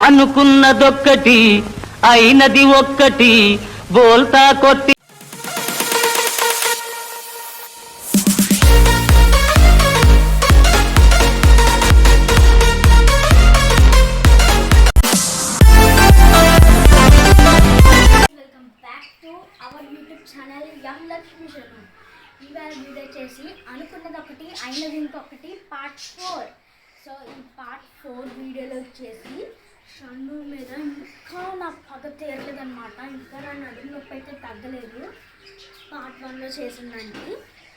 అనుకున్నదొక్కటి అయినది ఒక్కటి బోల్తా కొట్టి YouTube channel M Lakshmi Sharma ఇవాళ వీడియో చేసి అనుకున్నది ఒకటి అయినది ఇంకొకటి పార్ట్ ఫోర్ సో ఈ పార్ట్ ఫోర్ వీడియోలో వచ్చేసి షన్ను మీద ఇంకా నా పగ తీరలేదన్నమాట. ఇంకా నా నడుము నొప్పి అయితే తగ్గలేదు. పార్ట్ వన్లో చేసిందండి.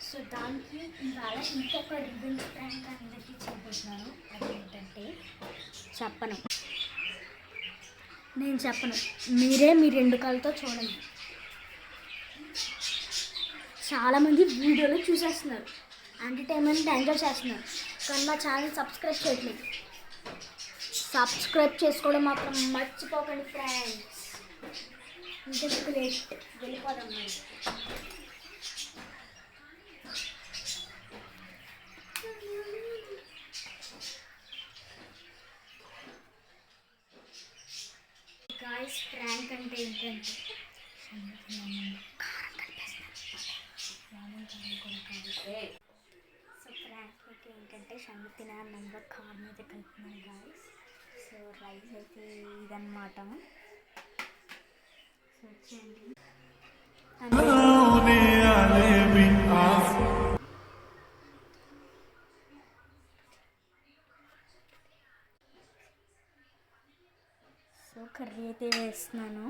సో దానికి ఇవాళ ఇంకొక రిబన్ ప్రాంక్ అందరికీ చేయబోతున్నాను అదేంటంటే చెప్పను. నేను చెప్పను. మీరే మీ రెండు కాళ్ళతో చూడండి. చాలామంది వీడియోలు చూసేస్తున్నారు. ఎంటర్టైన్మెంట్ ఎంజాయ్ చేస్తున్నారు. కానీ మా ఛానల్ సబ్స్క్రైబ్ చేయట్లేదు. సబ్స్క్రైబ్ చేసుకోవడం మాత్రం మర్చిపోకండి ఫ్రెండ్స్ ఇంకెందుకు లేట్ వెళ్ళిపోదాం ఫ్రాంక్ గాయస్ ప్రాంక్ అంటే ఏంటంటే సో ప్రాంక్ అయితే ఏంటంటే సంగతి నా నెంబర్ కార్ మీద కలుపుతున్నాను గాయస్ సో రైస్ అయితే ఇదన్నమాట. సో వచ్చేయండి సో కర్రీ అయితే వేస్తున్నాను.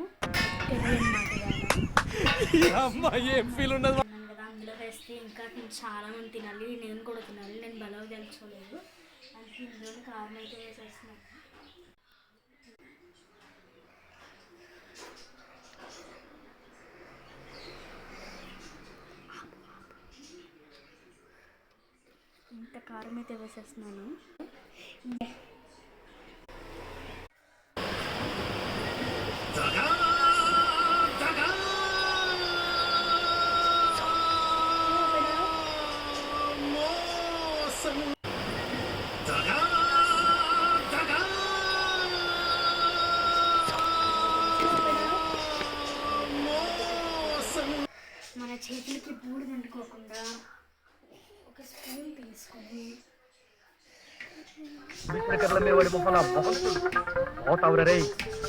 కర్రీ అన్నమాట ఇవాళ. అన్నాను కదా ఇంకా చాలా మంది తినాలి నేను కూడా తినాలి నేను బలవ తెలుసుకోలేదు అందుకే ఇందులో కారం అయితే వేసేస్తున్నాను ఇంత కారం అయితే వేసేస్తున్నాను మన చేతులకి బూడిద అంటుకోకుండా ఒక స్పూన్ తీసుకొని పోతావు రే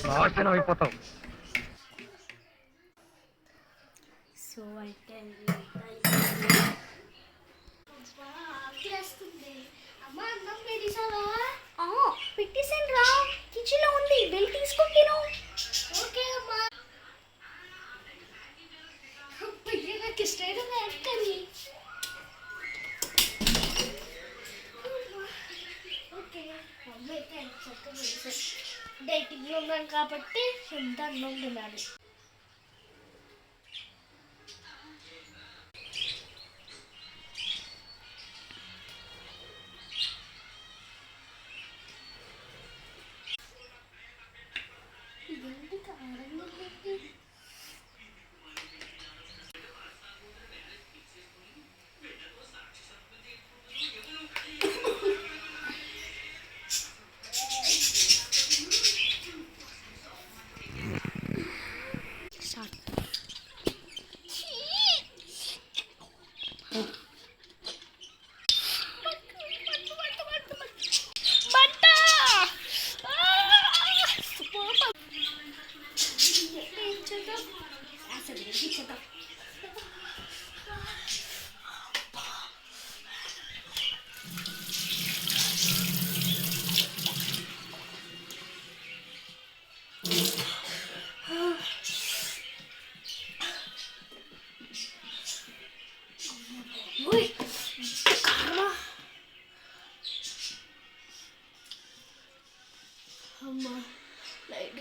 నాశనం అయిపోతావు సో అయితే పెట్టేసాను రా. కిచెన్లో ఉంది. వెళ్ళి తీసుకొని తిను ఓకే అమ్మా. నాకు ఇష్టమైన కర్రీ ఓకే అమ్మ అయితే చక్కగా డైటింగ్లో ఉన్నాను కాబట్టి ఎంత అన్నం తినాలి. Ah, ¿no?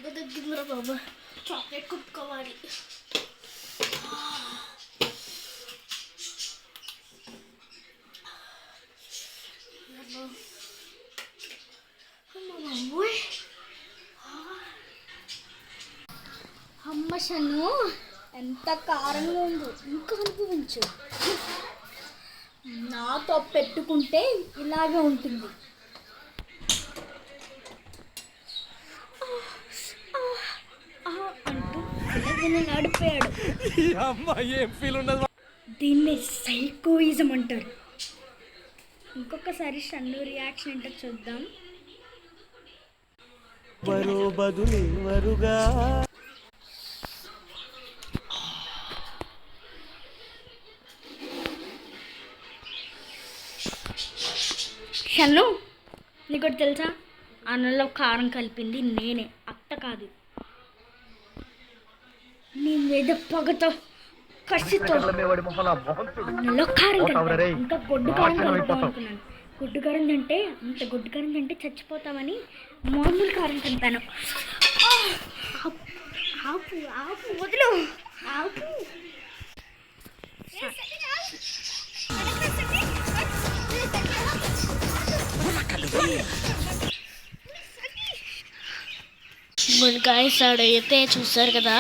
లైట్గా తగ్గిందిరా బాబా చాక్లెట్ కొట్టుకోవాలి అమ్మా. షన్ను ఎంత కారంగా ఉందో. ఇంకా అనుభవించు. నాతో పెట్టుకుంటే ఇలాగే ఉంటుంది ఆ, అంటూ పిల్లగిని నడిపాడు. దీన్ని సైకోయిజం అంటారు. ఇంకొకసారి షన్ను రియాక్షన్ ఏంటో చూద్దాం. షన్ను నీకు తెలుసా? అన్నంలో కారం కలిపింది నేనే అత్త కాదు నీ మీద పగతో కసితో వాడి మొహం నా మొహం చూడు అన్నంలో కారం పోతావురా కలిపాను రేయ్. ఇంకా గొడ్డు కారం. అనుకున్నాను గుడ్డు కారం తింటే అంత గుడ్డు కారం తింటే చచ్చిపోతామని మామూలు కారం ఆ! ఆపు, ఆపు వదులు ఆపు మునకాయ సైడ్ అయితే చూసారు కదా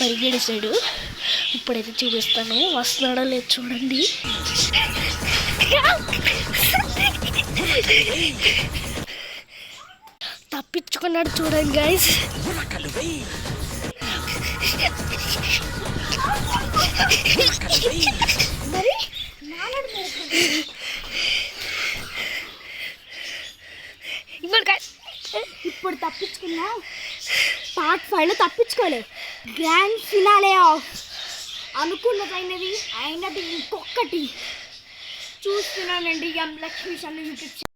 పరిగెడిసాడు ఇప్పుడైతే చూపిస్తాను. వస్తున్నాడో లేదు చూడండి. తప్పించుకున్నాడు చూడండి గాయస్ మరి? ఇప్పుడు తప్పించుకున్నా పార్ట్ ఫైవ్లో తప్పించుకోలేదు. గ్రాండ్ ఫినాలే ఆఫ్ అనుకున్నదైనది అయినది ఇంకొకటి. చూస్తున్నానండి ఎం లక్ష్మీ సన్న యూట్యూబ్